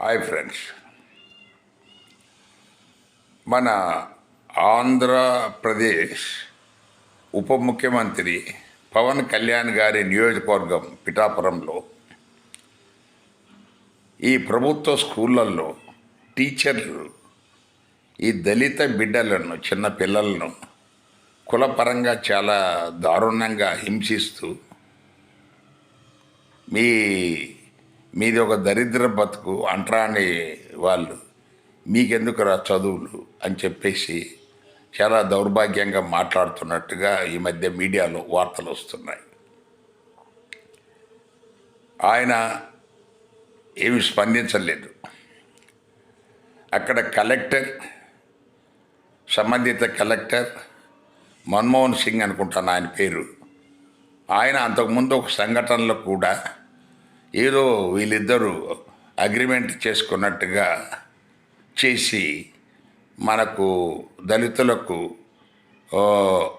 Hi friends. మన ఆంధ్రప్రదేశ్ ఉప ముఖ్యమంత్రి పవన్ కళ్యాణ్ గారి నియోజకవర్గం పిఠాపురంలో ఈ ప్రభుత్వ స్కూళ్ళల్లో టీచర్లు ఈ దళిత బిడ్డలను చిన్న పిల్లలను కులపరంగా చాలా దారుణంగా హింసిస్తూ మీ మీది ఒక దరిద్ర బతుకు అంటరాని వాళ్ళు. మీకెందుకు రా చదువులు? అని చెప్పేసి చాలా దౌర్భాగ్యంగా మాట్లాడుతున్నట్టుగా ఈ మధ్య మీడియాలో వార్తలు వస్తున్నాయి. ఆయన ఏమి స్పందించలేదు. అక్కడ కలెక్టర్ సంబంధిత కలెక్టర్ మన్మోహన్ సింగ్ అనుకుంటాను ఆయన పేరు. ఆయన అంతకుముందు ఒక సంఘటనలో కూడా ఏదో వీళ్ళిద్దరూ అగ్రిమెంట్ చేసుకున్నట్టుగా చేసి మనకు దళితులకు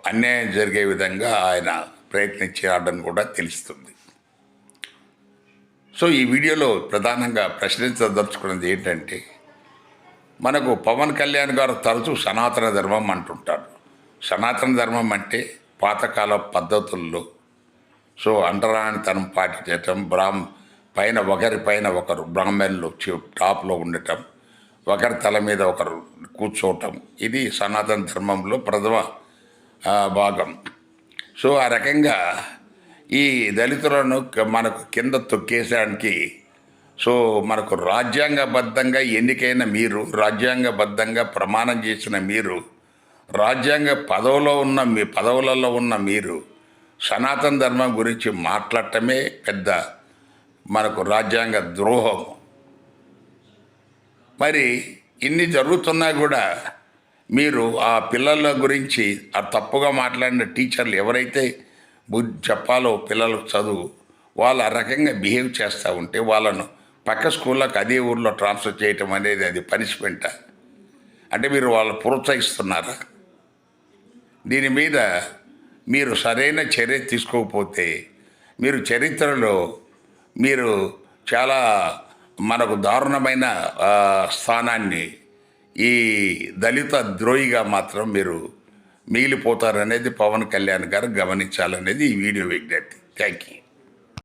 అన్యాయం జరిగే విధంగా ఆయన ప్రయత్నించాడని కూడా తెలుస్తుంది. సో ఈ వీడియోలో ప్రధానంగా ప్రశ్నించదలుచుకున్నది ఏంటంటే మనకు పవన్ కళ్యాణ్ గారు తరచూ సనాతన ధర్మం అంటుంటారు సనాతన ధర్మం అంటే పాతకాల పద్ధతుల్లో సో అంటరానితనం పాటించటం బ్రాహ్మ పైన ఒకరి పైన ఒకరు బ్రాహ్మణులు టాప్లో ఉండటం ఒకరి తల మీద ఒకరు కూర్చోవటం ఇది సనాతన ధర్మంలో ప్రథమ భాగం. సో ఆ రకంగా ఈ దళితులను మనకు కింద తొక్కేసడానికి సో మనకు రాజ్యాంగబద్ధంగా ఎన్నికైన మీరు రాజ్యాంగబద్ధంగా ప్రమాణం చేసిన మీరు రాజ్యాంగ పదవిలో ఉన్న మీ పదవులలో ఉన్న మీరు సనాతన ధర్మం గురించి మాట్లాడటమే పెద్ద మనకు రాజ్యాంగ ద్రోహం. మరి ఇన్ని జరుగుతున్నా కూడా మీరు ఆ పిల్లల గురించి ఆ తప్పుగా మాట్లాడిన టీచర్లు ఎవరైతే బుద్ధి చెప్పాలో పిల్లలకు చదువు వాళ్ళు ఆ రకంగా బిహేవ్ చేస్తూ ఉంటే వాళ్ళను పక్క స్కూళ్ళకి అదే ఊర్లో ట్రాన్స్ఫర్ చేయటం అనేది అది పనిష్మెంటా. అంటే మీరు వాళ్ళు ప్రోత్సహిస్తున్నారా? దీని మీద మీరు సరైన చర్య తీసుకోకపోతే మీరు చరిత్రలో మీరు చాలా మనకు దారుణమైన స్థానాన్ని ఈ దళిత ద్రోహిగా మాత్రం మీరు మిగిలిపోతారనేది పవన్ కళ్యాణ్ గారు గమనించాలనేది ఈ వీడియో విజ్ఞప్తి. Thank you